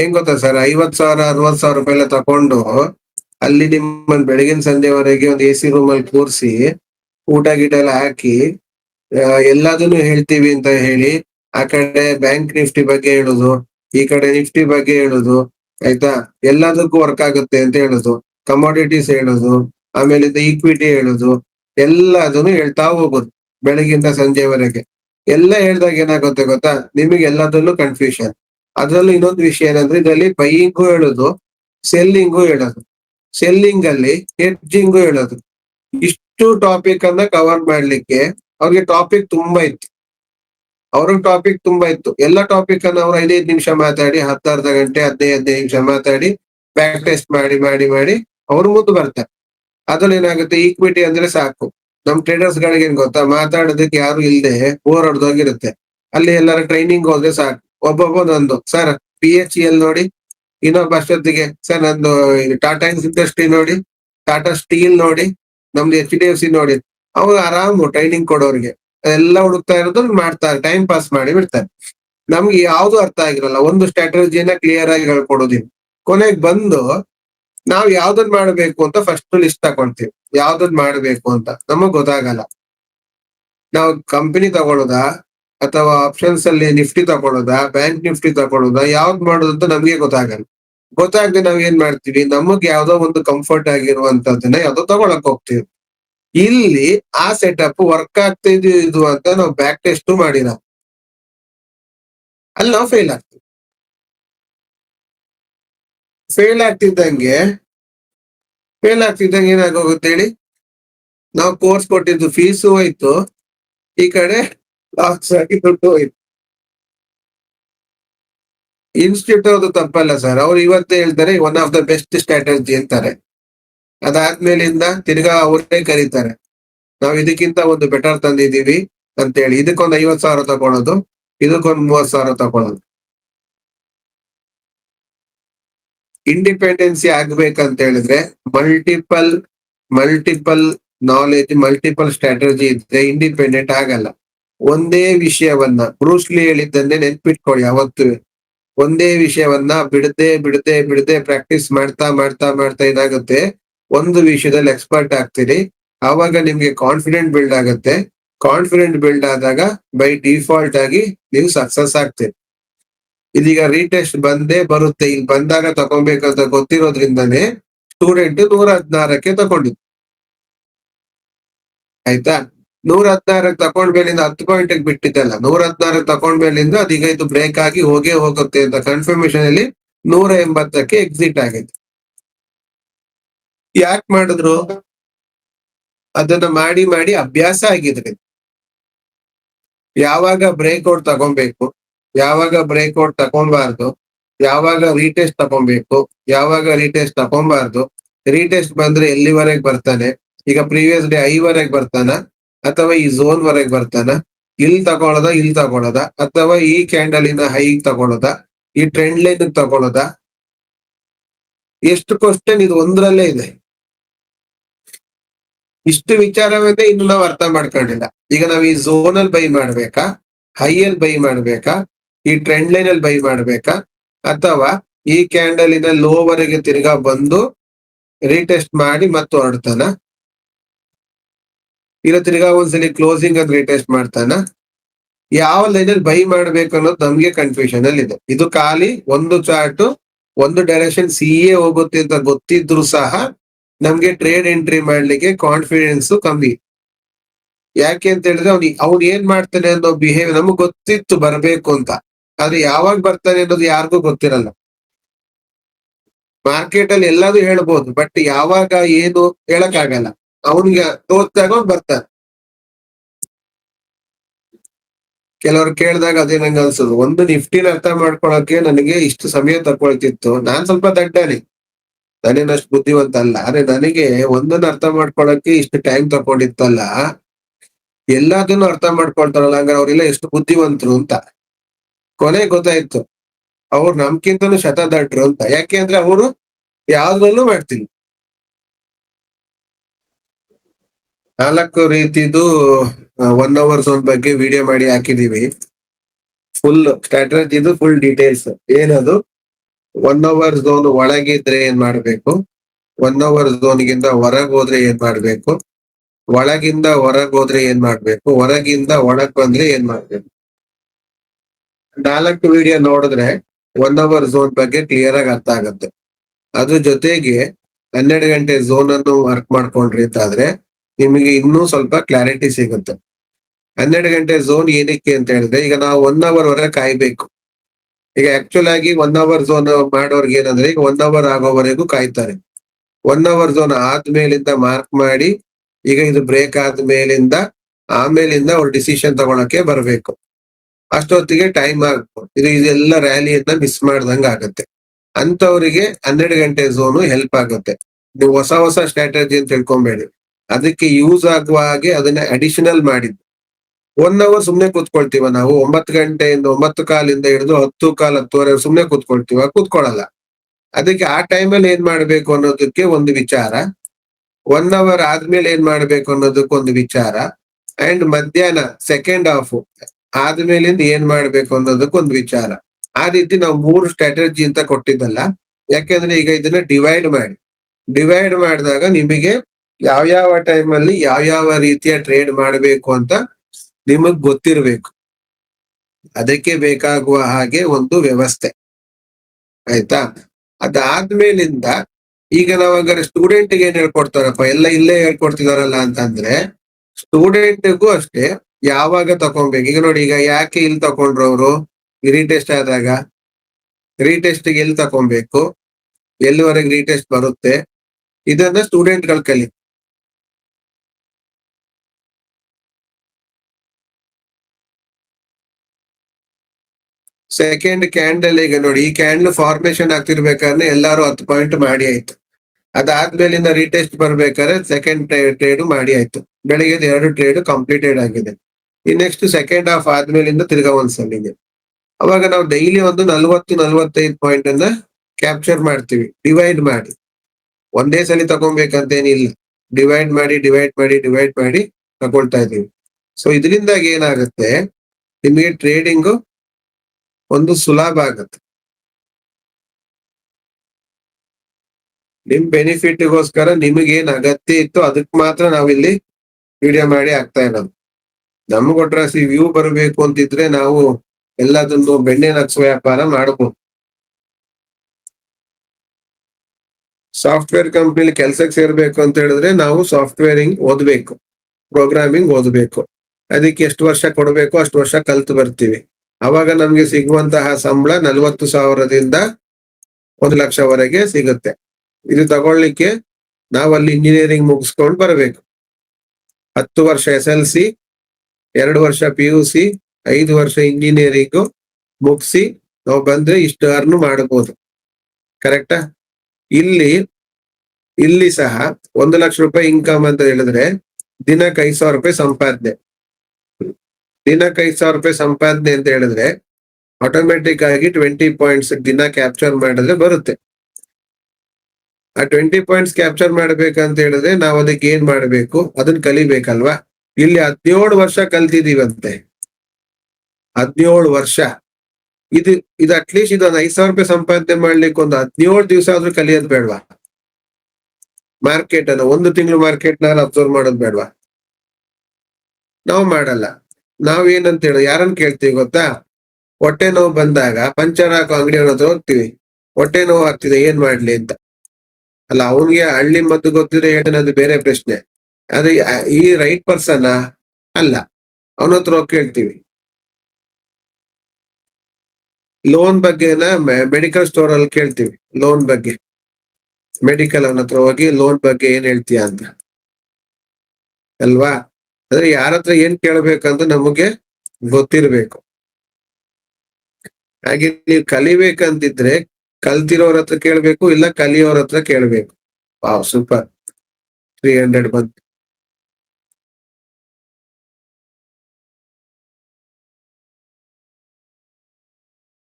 ಏನ್ ಗೊತ್ತಾ ಸರ್ ಐವತ್ ಸಾವಿರ ಅರವತ್ ಸಾವಿರ ರೂಪಾಯಿ ತಕೊಂಡು ಅಲ್ಲಿ ನಿಮ್ಮನ್ ಬೆಳಗಿನ ಸಂಜೆವರೆಗೆ ಒಂದು ಎ ಸಿ ರೂಮ್ ಅಲ್ಲಿ ಕೂರಿಸಿ ಊಟ ಗೀಟ ಎಲ್ಲ ಹಾಕಿ ಎಲ್ಲದನ್ನು ಹೇಳ್ತೀವಿ ಅಂತ ಹೇಳಿ ಆ ಕಡೆ ಬ್ಯಾಂಕ್ ನಿಫ್ಟಿ ಬಗ್ಗೆ ಹೇಳುದು, ಈ ಕಡೆ ನಿಫ್ಟಿ ಬಗ್ಗೆ ಹೇಳುದು, ಆಯ್ತಾ? ಎಲ್ಲದಕ್ಕೂ ವರ್ಕ್ ಆಗುತ್ತೆ ಅಂತ ಹೇಳುದು ಕಮಾಡಿಟೀಸ್ ಹೇಳುದು ಆಮೇಲೆ ಈಕ್ವಿಟಿ ಹೇಳುದು, ಎಲ್ಲದನ್ನು ಹೇಳ್ತಾ ಹೋಗುದು ಬೆಳಗಿಂದ ಸಂಜೆವರೆಗೆ. ಎಲ್ಲ ಹೇಳ್ದಾಗ ಏನಾಗುತ್ತೆ ಗೊತ್ತಾ? ನಿಮಗೆ ಎಲ್ಲದಲ್ಲೂ ಕನ್ಫ್ಯೂಷನ್ ಅದ್ರಲ್ಲೂ ಇನ್ನೊಂದು ವಿಷಯ ಏನಂದ್ರೆ ಇದರಲ್ಲಿ ಬೈಯಿಂಗು ಹೇಳೋದು ಸೆಲ್ಲಿಂಗು ಹೇಳೋದು. ಸೆಲ್ಲಿಂಗ್ ಅಲ್ಲಿ ಹೆಡ್ಜಿಂಗು ಹೇಳೋದು. ಇಷ್ಟು ಟಾಪಿಕ್ ಅನ್ನ ಕವರ್ ಮಾಡ್ಲಿಕ್ಕೆ ಅವ್ರಿಗೆ ಟಾಪಿಕ್ ತುಂಬಾ ಇತ್ತು. ಅವ್ರಿಗೆ ಟಾಪಿಕ್ ತುಂಬಾ ಇತ್ತು. ಎಲ್ಲ ಟಾಪಿಕ್ ಅನ್ನ ಅವ್ರು ಐದೈದು ನಿಮಿಷ ಮಾತಾಡಿ, ಹತ್ತರ್ಧ ಗಂಟೆ, ಹದಿನೈದು ಹದಿನೈದು ನಿಮಿಷ ಮಾತಾಡಿ ಬ್ಯಾಕ್ ಟೆಸ್ಟ್ ಮಾಡಿ ಮಾಡಿ ಮಾಡಿ ಅವ್ರು ಮುಂದೆ ಬರ್ತಾರೆ. ಅದ್ರಲ್ಲಿ ಏನಾಗುತ್ತೆ? ಈಕ್ವಿಟಿ ಅಂದ್ರೆ ಸಾಕು. ನಮ್ ಟ್ರೇಡರ್ಸ್ ಗಳಿಗೆ ಏನ್ ಗೊತ್ತಾ? ಮಾತಾಡೋದಕ್ಕೆ ಯಾರು ಇಲ್ಲದೆ ಓರ್ ಹೊಡೆದೋಗಿರುತ್ತೆ. ಅಲ್ಲಿ ಎಲ್ಲರ ಟ್ರೈನಿಂಗ್ ಹೋದ್ರೆ ಸಾಕು. ಒಬ್ಬೊಬ್ಬ ನಂದು ಸರ್ ಪಿ ಎಚ್ ಎಲ್ ನೋಡಿ, ಇನ್ನೊಬ್ಬ ಅಷ್ಟೊತ್ತಿಗೆ ಸರ್ ನಂದು ಟಾಟಾ ಇಂಡಸ್ಟ್ರಿ ನೋಡಿ ಟಾಟಾ ಸ್ಟೀಲ್ ನೋಡಿ, ನಮ್ದು ಎಚ್ ಡಿ ಎಫ್ ಸಿ ನೋಡಿ, ಅವ್ರು ಆರಾಮು ಟ್ರೈನಿಂಗ್ ಕೊಡೋರಿಗೆ. ಎಲ್ಲ ಹುಡುಕ್ತಾ ಇರೋದು ಮಾಡ್ತಾರೆ ಟೈಮ್ ಪಾಸ್ ಮಾಡಿ ಬಿಡ್ತಾರೆ. ನಮ್ಗೆ ಯಾವ್ದು ಅರ್ಥ ಆಗಿರಲ್ಲ, ಒಂದು ಸ್ಟ್ರಾಟಜಿನ ಕ್ಲಿಯರ್ ಆಗಿ ಹೇಳ್ಕೊಡೋದಿಲ್ಲ. ಕೊನೆಗೆ ಬಂದು, ನಾವ್ ಯಾವ್ದನ್ ಮಾಡ್ಬೇಕು ಅಂತ ಫಸ್ಟ್ ಲಿಸ್ಟ್ ತಗೊಳ್ತೀವಿ. ಯಾವ್ದನ್ ಮಾಡ್ಬೇಕು ಅಂತ, ನಮಗ್ ಗೊತ್ತಾಗಲ್ಲ. ನಾವು ಕಂಪನಿ ತಗೊಳ್ಳೋದಾ ಅಥವಾ ಆಪ್ಷನ್ಸ್ ಅಲ್ಲಿ ನಿಫ್ಟಿ ತಗೊಳ್ಳೋದಾ ಬ್ಯಾಂಕ್ ನಿಫ್ಟಿ ತಗೊಳ್ಳೋದಾ ಯಾವ್ದು ಮಾಡೋದು ಅಂತ ನಮ್ಗೆ ಗೊತ್ತಾಗಲ್ಲ. ಗೊತ್ತಾಗದೆ ನಾವ್ ಏನ್ ಮಾಡ್ತೀವಿ? ನಮಗ್ ಯಾವ್ದೋ ಒಂದು ಕಂಫರ್ಟ್ ಆಗಿರುವಂತದನ್ನ ಯಾವ್ದೋ ತಗೊಳಕ್ ಹೋಗ್ತೀವಿ. ಇಲ್ಲಿ ಆ ಸೆಟಪ್ ವರ್ಕ್ ಆಗ್ತಾ ಇದು ಅಂತ ನಾವು ಬ್ಯಾಕ್ ಟೆಸ್ಟ್ ಮಾಡಿಲ್ಲ. ಅಲ್ಲಿ ನಾವು ಫೇಲ್ ಆಗ್ತೀವಿ. ಫೇಲ್ ಆಗ್ತಿದ್ದಂಗೆ ಫೇಲ್ ಆಗ್ತಿದ್ದಂಗೆ ಏನಾಗೋಗುತ್ತೇಳಿ ನಾವು ಕೋರ್ಸ್ ಕೊಟ್ಟಿದ್ದು ಫೀಸು ಹೋಯ್ತು. ಈ ಕಡೆ ಲಾಸ್ ಹಾಕಿ ದುಡ್ಡು ಹೋಯ್ತು. ಇನ್ಸ್ಟಿಟ್ಯೂಟ್ ಅದು ತಪ್ಪಲ್ಲ ಸರ್ ಅವ್ರು ಇವತ್ತೇ ಹೇಳ್ತಾರೆ one of the best strategy ಅಂತಾರೆ. ಅದಾದ್ಮೇಲಿಂದ ತಿರ್ಗಾ ಅವ್ರನ್ನೇ ಕರೀತಾರೆ. ನಾವ್ ಇದಕ್ಕಿಂತ ಒಂದು ಬೆಟರ್ ತಂದಿದ್ದೀವಿ ಅಂತ ಹೇಳಿ ಇದಕ್ಕೊಂದು ಐವತ್ ಸಾವಿರ ತಗೊಳೋದು, ಇದಕ್ಕೊಂದು ಮೂವತ್ ಸಾವಿರ ತಗೊಳೋದು. ಇಂಡಿಪೆಂಡೆನ್ಸಿ ಆಗ್ಬೇಕಂತ ಹೇಳಿದ್ರೆ multiple multiple knowledge multiple strategy ಇದ್ರೆ ಇಂಡಿಪೆಂಡೆಂಟ್ ಆಗಲ್ಲ. ಒಂದೇ ವಿಷಯವನ್ನ ಬ್ರೂಸ್ಲಿ ಹೇಳಿದ್ದನ್ನೇ ನೆನ್ಪಿಟ್ಕೊಳ್ಳಿ ಅವತ್ತು ಒಂದೇ ವಿಷಯವನ್ನ ಬಿಡದೆ ಬಿಡದೆ ಬಿಡದೆ ಪ್ರಾಕ್ಟೀಸ್ ಮಾಡ್ತಾ ಮಾಡ್ತಾ ಮಾಡ್ತಾ ಏನಾಗುತ್ತೆ ಒಂದು ವಿಷಯದಲ್ಲಿ ಎಕ್ಸ್ಪರ್ಟ್ ಆಗ್ತೀರಿ. ಆವಾಗ ನಿಮ್ಗೆ ಕಾನ್ಫಿಡೆಂಟ್ ಬಿಲ್ಡ್ ಆಗುತ್ತೆ. ಕಾನ್ಫಿಡೆಂಟ್ ಬಿಲ್ಡ್ ಆದಾಗ ಬೈ ಡಿಫಾಲ್ಟ್ ಆಗಿ ನೀವು ಸಕ್ಸಸ್ ಆಗ್ತೀರಿ. ಇದೀಗ ರೀಟೆಸ್ಟ್ ಬಂದೇ ಬರುತ್ತೆ. ಇಲ್ಲಿ ಬಂದಾಗ ತಗೊಬೇಕಂತ ಗೊತ್ತಿರೋದ್ರಿಂದನೇ ಸ್ಟೂಡೆಂಟ್ ನೂರ ಹದಿನಾರಕ್ಕೆ ತಗೊಂಡಿದ್ದು. ಆಯ್ತಾ? ನೂರ ಹದಿನಾರಕ್ಕೆ ತಕೊಂಡ್ಮೇಲಿಂದ ಹತ್ತು ಪಾಯಿಂಟ್ ಬಿಟ್ಟಿದ್ದಲ್ಲ, ನೂರ ಹದಿನಾರಕ್ಕೆ ತಕೊಂಡ್ಮೇಲಿಂದ ಅದೀಗ ಇದು ಬ್ರೇಕ್ ಆಗಿ ಹೋಗೇ ಹೋಗುತ್ತೆ ಅಂತ ಕನ್ಫರ್ಮೇಶನ್ ಅಲ್ಲಿ ನೂರ ಎಂಬತ್ತಕ್ಕೆ ಎಕ್ಸಿಟ್ ಆಗಿದೆ. ಯಾಕೆ ಮಾಡಿದ್ರು? ಅದನ್ನ ಮಾಡಿ ಮಾಡಿ ಅಭ್ಯಾಸ ಆಗಿದ್ರೆ. ಯಾವಾಗ ಬ್ರೇಕ್ಔಟ್ ತಗೊಬೇಕು, ಯಾವಾಗ ಬ್ರೇಕ್ಔಟ್ ತಗೊಬಾರ್ದು, ಯಾವಾಗ ರೀಟೆಸ್ಟ್ ತಗೊಬೇಕು, ಯಾವಾಗ ರೀಟೆಸ್ಟ್ ತಗೊಬಾರ್ದು ರೀಟೆಸ್ಟ್ ಬಂದ್ರೆ ಎಲ್ಲಿವರೆಗೆ ಬರ್ತಾನೆ, ಈಗ ಪ್ರೀವಿಯಸ್ ಡೇ ಐವರೆಗೆ ಬರ್ತಾನ? ಅಥವಾ ಈ ಝೋನ್ ವರೆಗೆ ಬರ್ತಾನ, ಇಲ್ಲಿ ತಗೊಳದ ಇಲ್ಲಿ ತಗೊಳದ, ಅಥವಾ ಈ ಕ್ಯಾಂಡಲಿನ ಹೈ ತಗೊಳದ, ಈ ಟ್ರೆಂಡ್ ಲೈನ್ ತಗೊಳದ, ಎಷ್ಟು ಕ್ವಶನ್ ಇದು ಒಂದ್ರಲ್ಲೇ ಇದೆ. ಇಷ್ಟು ವಿಚಾರವನ್ನೇ ಇನ್ನು ನಾವು ಅರ್ಥ ಮಾಡ್ಕೊಂಡಿಲ್ಲ. ಈಗ ನಾವು ಈ ಝೋನ್ ಅಲ್ಲಿ ಬೈ ಮಾಡ್ಬೇಕಾ ಹೈ ಅಲ್ಲಿ ಬೈ ಮಾಡ್ಬೇಕಾ, ಈ ಟ್ರೆಂಡ್ ಲೈನ್ ಅಲ್ಲಿ ಬೈ ಮಾಡ್ಬೇಕಾ, ಅಥವಾ ಈ ಕ್ಯಾಂಡಲಿನ ಲೋ ವರೆಗೆ ತಿರ್ಗಾ ಬಂದು ರೀಟೆಸ್ಟ್ ಮಾಡಿ ಮತ್ತೆ ಹೊರಡ್ತಾನ? ಇಲ್ಲ ತಿರ್ಗಾ ಒಂದ್ಸಲಿ ಕ್ಲೋಸಿಂಗ್ ಅಂತ ರೀಟೆಸ್ಟ್ ಮಾಡ್ತಾನ. ಯಾವ ಲೈನ್ ಅಲ್ಲಿ ಬೈ ಮಾಡ್ಬೇಕು ಅನ್ನೋದು ನಮ್ಗೆ ಕನ್ಫ್ಯೂಷನ್ ಅಲ್ಲಿ ಇದೆ. ಇದು ಖಾಲಿ ಒಂದು ಚಾರ್ಟ್ ಒಂದು ಡೈರೆಕ್ಷನ್ ಸಿ ಎ ಹೋಗುತ್ತೆ ಅಂತ ಗೊತ್ತಿದ್ರು ಸಹ ನಮ್ಗೆ ಟ್ರೇಡ್ ಎಂಟ್ರಿ ಮಾಡ್ಲಿಕ್ಕೆ ಕಾನ್ಫಿಡೆನ್ಸ್ ಕಮ್ಮಿ. ಯಾಕೆ ಅಂತ ಹೇಳಿದ್ರೆ ಅವ್ನಿ ಅವ್ನು ಏನ್ ಮಾಡ್ತಾನೆ ಅನ್ನೋ ಬಿಹೇವಿಯರ್ ನಮಗ್ ಗೊತ್ತಿತ್ತು ಬರ್ಬೇಕು ಅಂತ. ಆದ್ರೆ ಯಾವಾಗ ಬರ್ತಾನೆ ಅನ್ನೋದು ಯಾರಿಗೂ ಗೊತ್ತಿರಲ್ಲ. ಮಾರ್ಕೆಟ್ ಅಲ್ಲಿ ಎಲ್ಲಾನು ಹೇಳ್ಬೋದು ಬಟ್ ಯಾವಾಗ ಏನು ಹೇಳಕ್ ಆಗಲ್ಲ ಅವನಿಗೆ ತೋರ್ದಾಗ ಬರ್ತಾರೆ. ಕೆಲವ್ರು ಕೇಳಿದಾಗ ಅದೇ ನಂಗೆ ಅನ್ಸೋದು, ಒಂದು ನಿಫ್ಟಿನ ಅರ್ಥ ಮಾಡ್ಕೊಳಕ್ಕೆ ನನಗೆ ಇಷ್ಟು ಸಮಯ ತಕೊಳ್ತಿತ್ತು. ನಾನ್ ಸ್ವಲ್ಪ ದಡ್ಡನೆ. ನಾನೇನು ಅಷ್ಟು ಬುದ್ಧಿವಂತ ಅಲ್ಲ ಆದ್ರೆ ನನಗೆ ಒಂದನ್ನ ಅರ್ಥ ಮಾಡ್ಕೊಳಕ್ಕೆ ಇಷ್ಟು ಟೈಮ್ ತಕೊಂಡಿತ್ತಲ್ಲ. ಎಲ್ಲದನ್ನು ಅರ್ಥ ಮಾಡ್ಕೊಳ್ತಾರಲ್ಲ, ಹಂಗಾರೆ ಅವರೆಲ್ಲ ಎಷ್ಟು ಬುದ್ಧಿವಂತರು ಅಂತ. ಕೊನೆ ಗೊತ್ತಾಯ್ತು. ಅವ್ರು ನಮ್ಕಿಂತನೂ ಶತ ದಡ್ರು ಅಂತ. ಯಾಕೆ ಅಂದ್ರೆ ಅವರು ಯಾವ್ದ್ರಲ್ಲೂ ಮಾಡ್ತಿಲ್ಲ. ನಾಲ್ಕು ರೀತಿದು ಒನ್ ಅವರ್ ಝೋನ್ ಬಗ್ಗೆ ವಿಡಿಯೋ ಮಾಡಿ ಹಾಕಿದೀವಿ. ಫುಲ್ ಸ್ಟ್ರಾಟಜಿದು ಫುಲ್ ಡೀಟೇಲ್ಸ್ ಏನದು? ಒನ್ ಅವರ್ ಝೋನ್ ಒಳಗಿದ್ರೆ ಏನ್ ಮಾಡ್ಬೇಕು? ಒನ್ ಅವರ್ ಝೋನ್ಗಿಂತ ಹೊರಗ್ ಹೋದ್ರೆ ಏನ್ ಮಾಡ್ಬೇಕು? ಒಳಗಿಂದ ಹೊರಗ್ ಹೋದ್ರೆ ಏನ್ ಮಾಡ್ಬೇಕು? ಹೊರಗಿಂದ ಒಳಗ್ ಬಂದ್ರೆ ಏನ್ ಮಾಡ್ಬೇಕು? ನಾಲ್ಕು ವಿಡಿಯೋ ನೋಡಿದ್ರೆ ಒನ್ ಅವರ್ ಝೋನ್ ಬಗ್ಗೆ ಕ್ಲಿಯರ್ ಆಗಿ ಅರ್ಥ ಆಗುತ್ತೆ. ಅದ್ರ ಜೊತೆಗೆ ಹನ್ನೆರಡು ಗಂಟೆ ಝೋನ್ ಅನ್ನು ವರ್ಕ್ ಮಾಡ್ಕೊಂಡ್ರಿ ಅಂತಾದ್ರೆ ನಿಮಗೆ ಇನ್ನೂ ಸ್ವಲ್ಪ ಕ್ಲಾರಿಟಿ ಸಿಗುತ್ತೆ. ಹನ್ನೆರಡು ಗಂಟೆ ಝೋನ್ ಏನಕ್ಕೆ ಅಂತ ಹೇಳಿದ್ರೆ, ಈಗ ನಾವು ಒನ್ ಅವರ್ ವರೆಗೆ ಕಾಯ್ಬೇಕು. ಈಗ ಆಕ್ಚುಲ್ ಆಗಿ ಒನ್ ಅವರ್ ಝೋನ್ ಮಾಡೋರ್ಗೆ ಏನಂದ್ರೆ, ಈಗ ಒನ್ ಅವರ್ ಆಗೋವರೆಗೂ ಕಾಯ್ತಾರೆ. ಒನ್ ಅವರ್ ಝೋನ್ ಆದ್ಮೇಲಿಂದ ಮಾರ್ಕ್ ಮಾಡಿ, ಈಗ ಇದು ಬ್ರೇಕ್ ಆದ್ಮೇಲಿಂದ, ಆಮೇಲಿಂದ ಅವ್ರು ಡಿಸಿಷನ್ ತಗೊಳಕ್ಕೆ ಬರಬೇಕು. ಅಷ್ಟೊತ್ತಿಗೆ ಟೈಮ್ ಆಗ್ಬೋದು. ಇದು ಇದೆಲ್ಲ ರ್ಯಾಲಿಯನ್ನ ಮಿಸ್ ಮಾಡ್ದಂಗ ಆಗತ್ತೆ. ಅಂತವರಿಗೆ ಹನ್ನೆರಡು ಗಂಟೆ ಝೋನು ಹೆಲ್ಪ್ ಆಗುತ್ತೆ. ನೀವು ಹೊಸ ಹೊಸ ಸ್ಟ್ರಾಟಜಿ ಅಂತ ತಿಳ್ಕೊಬೇಡಿ. ಅದಕ್ಕೆ ಯೂಸ್ ಆಗುವ ಹಾಗೆ ಅದನ್ನ ಅಡಿಷನಲ್ ಮಾಡಿದ್ದು. ಒನ್ ಅವರ್ ಸುಮ್ನೆ ಕೂತ್ಕೊಳ್ತೀವ ನಾವು, ಒಂಬತ್ತು ಗಂಟೆಯಿಂದ ಒಂಬತ್ತು ಕಾಲಿಂದ ಹಿಡಿದು ಹತ್ತು ಕಾಲ್, ಹತ್ತುವರೆ ಸುಮ್ನೆ ಕೂತ್ಕೊಳ್ತೀವ ಕೂತ್ಕೊಳ್ಳಲ್ಲ ಅದಕ್ಕೆ ಆ ಟೈಮಲ್ಲಿ ಏನ್ ಮಾಡ್ಬೇಕು ಅನ್ನೋದಕ್ಕೆ ಒಂದು ವಿಚಾರ. ಒನ್ ಅವರ್ ಆದ್ಮೇಲೆ ಏನ್ ಮಾಡ್ಬೇಕು ಅನ್ನೋದಕ್ಕೆ ಒಂದು ವಿಚಾರ. ಅಂಡ್ ಮಧ್ಯಾಹ್ನ ಸೆಕೆಂಡ್ ಹಾಫ್ ಆದ್ಮೇಲಿಂದ ಏನ್ ಮಾಡ್ಬೇಕು ಅನ್ನೋದಕ್ಕೆ ಒಂದು ವಿಚಾರ. ಆ ರೀತಿ ನಾವು ಮೂರು ಸ್ಟ್ರಾಟಜಿ ಅಂತ ಕೊಟ್ಟಿದ್ದಲ್ಲ. ಯಾಕೆಂದ್ರೆ ಈಗ ಇದನ್ನ ಡಿವೈಡ್ ಮಾಡಿ. ಡಿವೈಡ್ ಮಾಡಿದಾಗ ನಿಮಗೆ ಯಾವ ಯಾವ ಟೈಮ್ ಅಲ್ಲಿ ಯಾವ ಯಾವ ರೀತಿಯ ಟ್ರೇಡ್ ಮಾಡಬೇಕು ಅಂತ ನಿಮಗ್ ಗೊತ್ತಿರ್ಬೇಕು. ಅದಕ್ಕೆ ಬೇಕಾಗುವ ಹಾಗೆ ಒಂದು ವ್ಯವಸ್ಥೆ. ಆಯ್ತಾ? ಅದಾದ್ಮೇಲಿಂದ ಈಗ ನಾವು ಹಂಗಾರೆ ಸ್ಟೂಡೆಂಟ್ ಏನ್ ಹೇಳ್ಕೊಡ್ತಾರಪ್ಪ? ಎಲ್ಲ ಇಲ್ಲೇ ಹೇಳ್ಕೊಡ್ತಿದಾರಲ್ಲ ಅಂತಂದ್ರೆ ಸ್ಟೂಡೆಂಟ್ಗೂ ಅಷ್ಟೇ ಯಾವಾಗ ತಕೊಂಬೇಕು? ಈಗ ನೋಡಿ, ಈಗ ಯಾಕೆ ಇಲ್ಲಿ ತಕೊಂಡ್ರು ಅವರು ರೀಟೆಸ್ಟ್ ಆದಾಗ ರೀಟೆಸ್ಟ್ ಎಲ್ಲಿ ತಕೊಬೇಕು? ಎಲ್ಲಿವರೆಗೆ ರೀಟೆಸ್ಟ್ ಬರುತ್ತೆ? ಇದನ್ನ ಸ್ಟೂಡೆಂಟ್ ಗಳ್ ಕಲಿ. ಸೆಕೆಂಡ್ ಕ್ಯಾಂಡಲ್ ಈಗ ನೋಡಿ, ಈ ಕ್ಯಾಂಡಲ್ ಫಾರ್ಮೇಶನ್ ಆಗ್ತಿರ್ಬೇಕಾದ್ರೆ ಎಲ್ಲಾರು ಹತ್ತು ಪಾಯಿಂಟ್ ಮಾಡಿ ಆಯ್ತು. ಅದಾದ್ಮೇಲಿಂದ ರೀಟೆಸ್ಟ್ ಬರ್ಬೇಕಾದ್ರೆ ಸೆಕೆಂಡ್ ಟ್ರೇಡ್ ಮಾಡಿ ಆಯ್ತು. ಬೆಳಿಗ್ಗೆ ಎರಡು ಟ್ರೇಡ್ ಕಂಪ್ಲೀಟೆಡ್ ಆಗಿದೆ. ಈ ನೆಕ್ಸ್ಟ್ ಸೆಕೆಂಡ್ ಹಾಫ್ ಆದ್ಮೇಲಿಂದ ತಿರ್ಗಾ ಒಂದ್ ಸಲಿಗೆ ಅವಾಗ ನಾವು ಡೈಲಿ ಒಂದು ನಲ್ವತ್ತು, ನಲ್ವತ್ತೈದು ಪಾಯಿಂಟ್ ಅನ್ನ ಕ್ಯಾಪ್ಚರ್ ಮಾಡ್ತೀವಿ ಡಿವೈಡ್ ಮಾಡಿ. ಒಂದೇ ಸಲ ತಗೊಬೇಕಂತೇನಿಲ್ಲ. ಡಿವೈಡ್ ಮಾಡಿ ಡಿವೈಡ್ ಮಾಡಿ ಡಿವೈಡ್ ಮಾಡಿ ತಗೊಳ್ತಾ ಇದೀವಿ ಸೊ ಇದರಿಂದಾಗಿ ಏನಾಗುತ್ತೆ? ನಿಮಗೆ ಟ್ರೇಡಿಂಗು ಒಂದು ಸುಲಭ ಆಗತ್ತೆ. ನಿಮ್ ಬೆನಿಫಿಟ್ಗೋಸ್ಕರ ನಿಮಗೇನ್ ಅಗತ್ಯ ಇತ್ತು ಅದಕ್ಕೆ ಮಾತ್ರ ನಾವಿಲ್ಲಿ ವಿಡಿಯೋ ಮಾಡಿ ಆಗ್ತಾ ಇರೋದು. ನಮ್ಗೆ ಸಿ ವ್ಯೂ ಬರಬೇಕು ಅಂತಿದ್ರೆ ನಾವು ಎಲ್ಲದನ್ನು ಬೆಣ್ಣೆ ನಕ್ಸುವ ವ್ಯಾಪಾರ ಮಾಡಬಹುದು ಸಾಫ್ಟ್ವೇರ್ ಕಂಪ್ನಿಲಿ ಕೆಲ್ಸಕ್ಕೆ ಸೇರ್ಬೇಕು ಅಂತ ಹೇಳಿದ್ರೆ ನಾವು ಸಾಫ್ಟ್ವೇರಿಂಗ್ ಓದ್ಬೇಕು, ಪ್ರೋಗ್ರಾಮಿಂಗ್ ಓದ್ಬೇಕು. ಅದಕ್ಕೆ ಎಷ್ಟು ವರ್ಷ ಕೊಡಬೇಕು ಅಷ್ಟು ವರ್ಷ ಕಲ್ತು ಬರ್ತೀವಿ. ಅವಾಗ ನಮ್ಗೆ ಸಿಗುವಂತಹ ಸಂಬಳ ನಲ್ವತ್ತು ಸಾವಿರದಿಂದ ಒಂದು ಲಕ್ಷವರೆಗೆ ಸಿಗುತ್ತೆ. ಇದು ತಗೊಳ್ಳಿಕ್ಕೆ ನಾವಲ್ಲಿ ಇಂಜಿನಿಯರಿಂಗ್ ಮುಗಿಸ್ಕೊಂಡು ಬರಬೇಕು. ಹತ್ತು ವರ್ಷ ಎಸ್ ಎಲ್ ಸಿ ಎರಡು ವರ್ಷ ಪಿ ಯು ಸಿ ಐದು ವರ್ಷ ಇಂಜಿನಿಯರಿಂಗ್ ಮುಗಿಸಿ ನಾವು ಬಂದ್ರೆ ಇಷ್ಟು ಅರ್ನ್ ಮಾಡಬಹುದು ಕರೆಕ್ಟಾ ಇಲ್ಲಿ ಇಲ್ಲಿ ಸಹ ಒಂದು ಲಕ್ಷ ರೂಪಾಯಿ ಇನ್ಕಮ್ ಅಂತ ಹೇಳಿದ್ರೆ ದಿನಕ್ಕೆ ಐದು ಸಾವಿರ ರೂಪಾಯಿ ಸಂಪಾದನೆ. ದಿನಕ್ಕೆ ಐದು ಸಾವಿರ ರೂಪಾಯಿ ಸಂಪಾದನೆ ಅಂತ ಹೇಳಿದ್ರೆ ಆಟೋಮೆಟಿಕ್ ಆಗಿ ಟ್ವೆಂಟಿ ಪಾಯಿಂಟ್ಸ್ ದಿನ ಕ್ಯಾಪ್ಚರ್ ಮಾಡಿದ್ರೆ ಬರುತ್ತೆ. ಆ ಟ್ವೆಂಟಿ ಪಾಯಿಂಟ್ಸ್ ಕ್ಯಾಪ್ಚರ್ ಮಾಡ್ಬೇಕಂತ ಹೇಳಿದ್ರೆ ನಾವು ಅದಕ್ಕೆ ಏನ್ ಮಾಡ್ಬೇಕು? ಅದನ್ನ ಕಲಿಬೇಕಲ್ವಾ? ಇಲ್ಲಿ ಹದಿನೇಳು ವರ್ಷ ಕಲ್ತಿದೀವಂತೆ ಹದಿನೇಳು ವರ್ಷ. ಇದು ಇದು ಅಟ್ಲೀಸ್ಟ್ ಇದೊಂದು ಐದ್ ಸಾವಿರ ರೂಪಾಯಿ ಸಂಪಾದನೆ ಮಾಡ್ಲಿಕ್ಕೆ ಒಂದು ಹದಿನೇಳು ದಿವಸ ಆದ್ರೂ ಕಲಿಯೋದು ಬೇಡವಾ? ಮಾರ್ಕೆಟ್ ಅನ್ನ, ಒಂದು ತಿಂಗಳು ಮಾರ್ಕೆಟ್ನ ಅಬ್ಸರ್ವ್ ಮಾಡೋದು ಬೇಡವಾ? ನಾವು ಮಾಡಲ್ಲ. ನಾವ್ ಏನಂತ ಹೇಳಿ ಯಾರನ್ನ ಕೇಳ್ತೀವಿ ಗೊತ್ತಾ? ಹೊಟ್ಟೆ ನೋವು ಬಂದಾಗ ಪಂಚರ್ ಹಾಕೋ ಅಂಗಡಿ ಹತ್ರ ಹೋಗ್ತೀವಿ. ಹೊಟ್ಟೆ ನೋವು ಆಗ್ತಿದೆ, ಏನ್ ಮಾಡ್ಲಿ ಅಂತ. ಅಲ್ಲ, ಅವನಿಗೆ ಹಳ್ಳಿ ಮದ್ದು ಗೊತ್ತಿದ್ರೆ ಏನದು ಬೇರೆ ಪ್ರಶ್ನೆ. ಆದ್ರೆ ಈ ರೈಟ್ ಪರ್ಸನ್ ಅಲ್ಲ, ಅವನ ಹತ್ರ ಹೋಗಿ ಕೇಳ್ತೀವಿ. ಲೋನ್ ಬಗ್ಗೆನ ಮೆಡಿಕಲ್ ಸ್ಟೋರ್ ಅಲ್ಲಿ ಕೇಳ್ತೀವಿ ಲೋನ್ ಬಗ್ಗೆ. ಮೆಡಿಕಲ್ ಅವನ ಹತ್ರ ಹೋಗಿ ಲೋನ್ ಬಗ್ಗೆ ಏನ್ ಹೇಳ್ತೀಯ ಅಂತ. ಅಲ್ವಾ? ಅಂದ್ರೆ ಯಾರ ಹತ್ರ ಏನ್ ಕೇಳ್ಬೇಕಂತ ನಮಗೆ ಗೊತ್ತಿರ್ಬೇಕು. ಹಾಗೆ ನೀವು ಕಲಿಬೇಕಂತಿದ್ರೆ ಕಲ್ತಿರೋರ ಹತ್ರ ಕೇಳ್ಬೇಕು, ಇಲ್ಲ ಕಲಿಯೋರ ಹತ್ರ ಕೇಳ್ಬೇಕು. ವಾವ್ ಸೂಪರ್ ತ್ರೀ ಹಂಡ್ರೆಡ್ ಬಂತು.